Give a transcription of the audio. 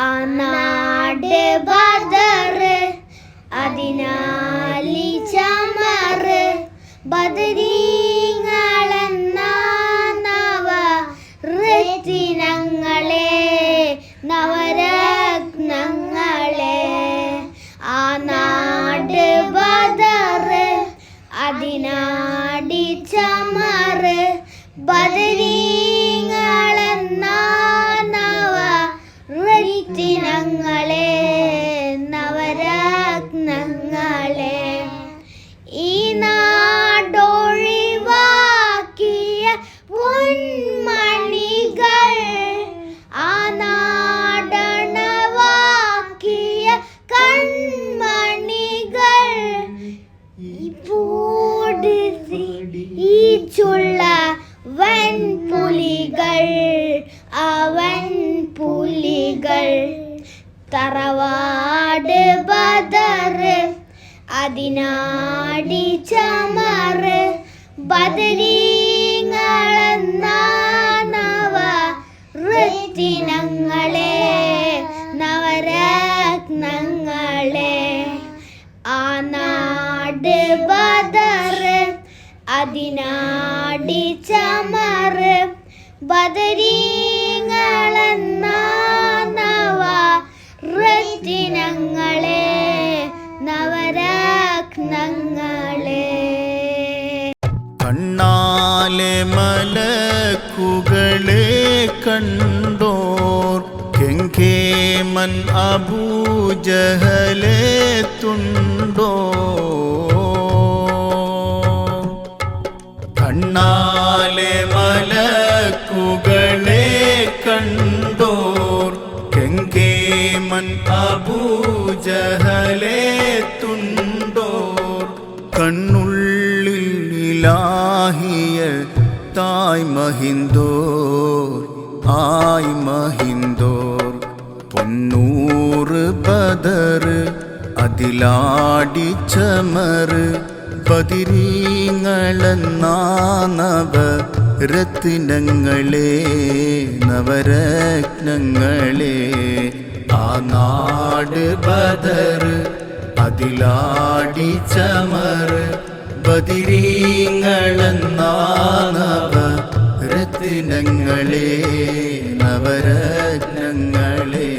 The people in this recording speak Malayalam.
ആ നാട് ബദർ അതിനാലി ചമറ് ബദരീങ്ങളെന്ന നവ രത്തിനങ്ങളെ നവരത്നങ്ങളെ. ആ നാട് ബദർ അതിനാടി ചമറ് ബദരീങ്ങളെന്ന പുലികൾ തറവാട് ബദറ് അതിനാടി ചമറ് ബദരീങ്ങളെന്ന നവ രത്തിനങ്ങളെ നവരത്നങ്ങളെ. ആ നാട് ബദറ് അതിനാടി ചമറ് ബദരീങ്ങളെന്ന രത്തിനങ്ങളെ നവരത്നങ്ങളെ. കണ്ണാലെ മലക്കുകളെ കണ്ടോർ കെങ്കേമൻ അബൂജഹലെ തുണ്ടോ കെങ്കേമൻ അബൂജഹലെ തുണ്ടോ? കണ്ണുള്ളിലാഹിയ തായ് മഹിന്ദോർ ആയ് മഹിന്ദോർ. പൊന്നൂറ് ബദർ അതിലാടി ചമറ് പതിരീങ്ങളെന്നാനവ രത്തിനങ്ങളെ നവരത്നങ്ങളേ. നാട് ബദർ അതിലാടി ചമർ. ബദിരീങ്ങളെന്നാണവ രത്നങ്ങളെ നവരത്നങ്ങളെ.